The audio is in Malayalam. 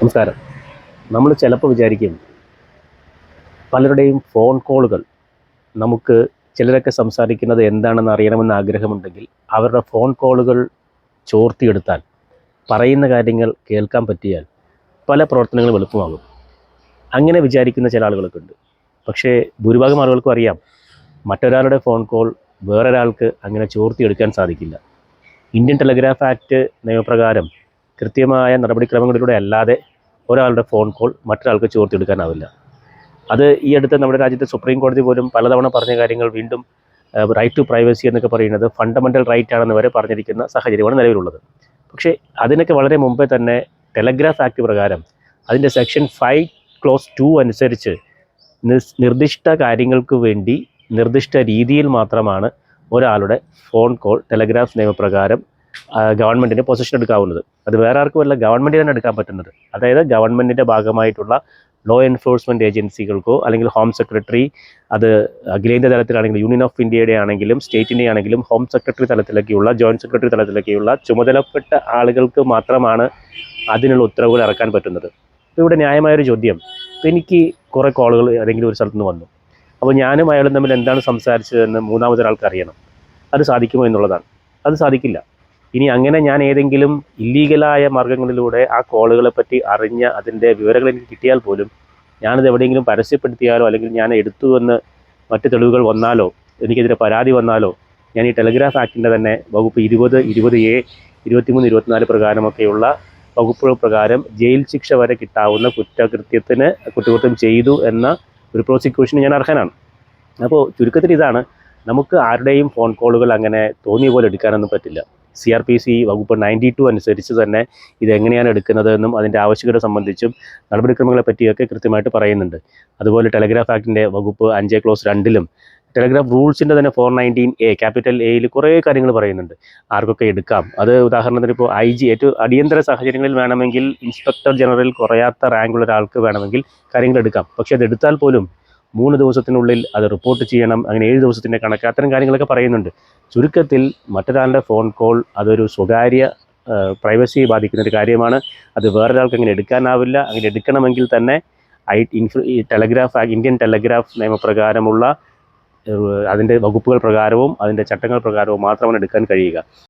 നമസ്കാരം. നമ്മൾ ചിലപ്പോൾ വിചാരിക്കും പലരുടെയും ഫോൺ കോളുകൾ നമുക്ക് ചിലരൊക്കെ സംസാരിക്കുന്നത് എന്താണെന്ന് അറിയണമെന്ന് ആഗ്രഹമുണ്ടെങ്കിൽ അവരുടെ ഫോൺ കോളുകൾ ചോർത്തിയെടുത്താൽ പറയുന്ന കാര്യങ്ങൾ കേൾക്കാൻ പറ്റിയാൽ പല പ്രവർത്തനങ്ങളും എളുപ്പമാകും. അങ്ങനെ വിചാരിക്കുന്ന ചില ആളുകളൊക്കെ ഉണ്ട്. പക്ഷേ ഭൂരിഭാഗം ആളുകൾക്കും അറിയാം മറ്റൊരാളുടെ ഫോൺ കോൾ വേറൊരാൾക്ക് അങ്ങനെ ചോർത്തിയെടുക്കാൻ സാധിക്കില്ല. ഇന്ത്യൻ ടെലഗ്രാഫ് ആക്ട് നിയമപ്രകാരം കൃത്യമായ നടപടിക്രമങ്ങളിലൂടെ അല്ലാതെ ഒരാളുടെ ഫോൺ കോൾ മറ്റൊരാൾക്ക് ചോർത്തിയെടുക്കാനാവില്ല. അത് ഈ അടുത്ത് നമ്മുടെ രാജ്യത്തെ സുപ്രീം കോടതി പോലും പലതവണ പറഞ്ഞ കാര്യങ്ങൾ വീണ്ടും റൈറ്റ് ടു പ്രൈവസി എന്നൊക്കെ പറയുന്നത് ഫണ്ടമെന്റൽ റൈറ്റ് ആണെന്ന് വരെ പറഞ്ഞിരിക്കുന്ന സാഹചര്യമാണ് നിലവിലുള്ളത്. പക്ഷേ അതിനൊക്കെ വളരെ മുമ്പേ തന്നെ ടെലഗ്രാഫ് ആക്ട് പ്രകാരം അതിന്റെ സെക്ഷൻ ഫൈവ് ക്ലോസ് ടു അനുസരിച്ച് നിസ് നിർദ്ദിഷ്ട കാര്യങ്ങൾക്ക് വേണ്ടി നിർദ്ദിഷ്ട രീതിയിൽ മാത്രമാണ് ഒരാളുടെ ഫോൺ കോൾ ടെലഗ്രാഫ് നിയമപ്രകാരം ഗവൺമെന്റിന് പൊസിഷൻ എടുക്കാവുന്നത്. അത് വേറെ ആർക്കുമല്ല ഗവൺമെന്റ് തന്നെ എടുക്കാൻ പറ്റുന്നത്. അതായത് ഗവൺമെന്റിന്റെ ഭാഗമായിട്ടുള്ള ലോ എൻഫോഴ്സ്മെന്റ് ഏജൻസികൾക്കോ അല്ലെങ്കിൽ ഹോം സെക്രട്ടറി അത് അഖിലേന്ത്യാ തലത്തിലാണെങ്കിലും യൂണിയൻ ഓഫ് ഇന്ത്യയുടെ ആണെങ്കിലും സ്റ്റേറ്റിന്റെ ആണെങ്കിലും ഹോം സെക്രട്ടറി തലത്തിലൊക്കെയുള്ള ജോയിന്റ് സെക്രട്ടറി തലത്തിലൊക്കെയുള്ള ചുമതലപ്പെട്ട ആളുകൾക്ക് മാത്രമാണ് അതിനുള്ള ഉത്തരവുകൾ ഇറക്കാൻ പറ്റുന്നത്. ഇപ്പോൾ ഇവിടെ ന്യായമായൊരു ചോദ്യം. ഇപ്പോൾ എനിക്ക് കുറേ കോളുകൾ ഏതെങ്കിലും ഒരു സ്ഥലത്ത് നിന്ന് വന്നു. അപ്പോൾ ഞാനും അയാളും തമ്മിൽ എന്താണ് സംസാരിച്ചതെന്ന് മൂന്നാമതൊരാൾക്ക് അറിയണം. അത് സാധിക്കുമോ എന്നുള്ളതാണ്. അത് സാധിക്കില്ല. ഇനി അങ്ങനെ ഞാൻ ഏതെങ്കിലും ഇല്ലീഗലായ മാർഗങ്ങളിലൂടെ ആ കോളുകളെ പറ്റി അറിഞ്ഞ അതിന്റെ വിവരങ്ങൾ എനിക്ക് കിട്ടിയാൽ പോലും ഞാനത് എവിടെയെങ്കിലും പരസ്യപ്പെടുത്തിയാലോ അല്ലെങ്കിൽ ഞാൻ എടുത്തു എന്ന് മറ്റ് തെളിവുകൾ വന്നാലോ എനിക്കെതിരെ പരാതി വന്നാലോ ഞാൻ ഈ ടെലിഗ്രാഫ് ആക്ടിന്റെ തന്നെ വകുപ്പ് ഇരുപത് ഇരുപത് എ ഇരുപത്തിമൂന്ന് ഇരുപത്തിനാല് പ്രകാരമൊക്കെയുള്ള വകുപ്പുകൾ പ്രകാരം ജയിൽ ശിക്ഷ വരെ കിട്ടാവുന്ന കുറ്റകൃത്യത്തിന് കുറ്റകൃത്യം ചെയ്തു എന്ന ഒരു പ്രോസിക്യൂഷന് ഞാൻ അർഹനാണ്. അപ്പോൾ ചുരുക്കത്തിൽ ഇതാണ് നമുക്ക് ആരുടെയും ഫോൺ കോളുകൾ അങ്ങനെ തോന്നിയ പോലെ എടുക്കാനൊന്നും പറ്റില്ല. സി ആർ പി സി വകുപ്പ് നയന്റി ടു അനുസരിച്ച് തന്നെ ഇതെങ്ങനെയാണ് എടുക്കുന്നതെന്നും അതിന്റെ ആവശ്യകത സംബന്ധിച്ചും നടപടിക്രമങ്ങളെ പറ്റിയൊക്കെ കൃത്യമായിട്ട് പറയുന്നുണ്ട്. അതുപോലെ ടെലഗ്രാഫ് ആക്ടിന്റെ വകുപ്പ് അഞ്ച് ക്ലോസ് രണ്ടിലും ടെലഗ്രാഫ് റൂൾസിന്റെ തന്നെ ഫോർ നയന്റീൻ എ ക്യാപിറ്റൽ എയിൽ കുറേ കാര്യങ്ങൾ പറയുന്നുണ്ട്. ആർക്കൊക്കെ എടുക്കാം? അത് ഉദാഹരണത്തിന് ഇപ്പോൾ ഐ ജി ഏറ്റവും അടിയന്തര സാഹചര്യങ്ങളിൽ വേണമെങ്കിൽ ഇൻസ്പെക്ടർ ജനറൽ കുറയാത്ത റാങ്കുള്ള ഒരാൾക്ക് വേണമെങ്കിൽ കാര്യങ്ങൾ എടുക്കാം. പക്ഷേ അത് എടുത്താൽ പോലും മൂന്ന് ദിവസത്തിനുള്ളിൽ അത് റിപ്പോർട്ട് ചെയ്യണം അങ്ങനെ ഏഴ് ദിവസത്തിന്റെ കണക്ക് അത്തരം കാര്യങ്ങളൊക്കെ പറയുന്നുണ്ട്. ചുരുക്കത്തിൽ മറ്റൊരാളുടെ ഫോൺ കോൾ അതൊരു സ്വകാര്യ പ്രൈവസിയെ ബാധിക്കുന്ന ഒരു കാര്യമാണ്. അത് വേറൊരാൾക്ക് അങ്ങനെ എടുക്കാനാവില്ല. അങ്ങനെ എടുക്കണമെങ്കിൽ തന്നെ ഐ ടെലഗ്രാഫ് ഇന്ത്യൻ ടെലഗ്രാഫ് നിയമപ്രകാരമുള്ള അതിന്റെ വകുപ്പുകൾ പ്രകാരവും അതിന്റെ ചട്ടങ്ങൾ പ്രകാരവും മാത്രമാണ് എടുക്കാൻ കഴിയുക.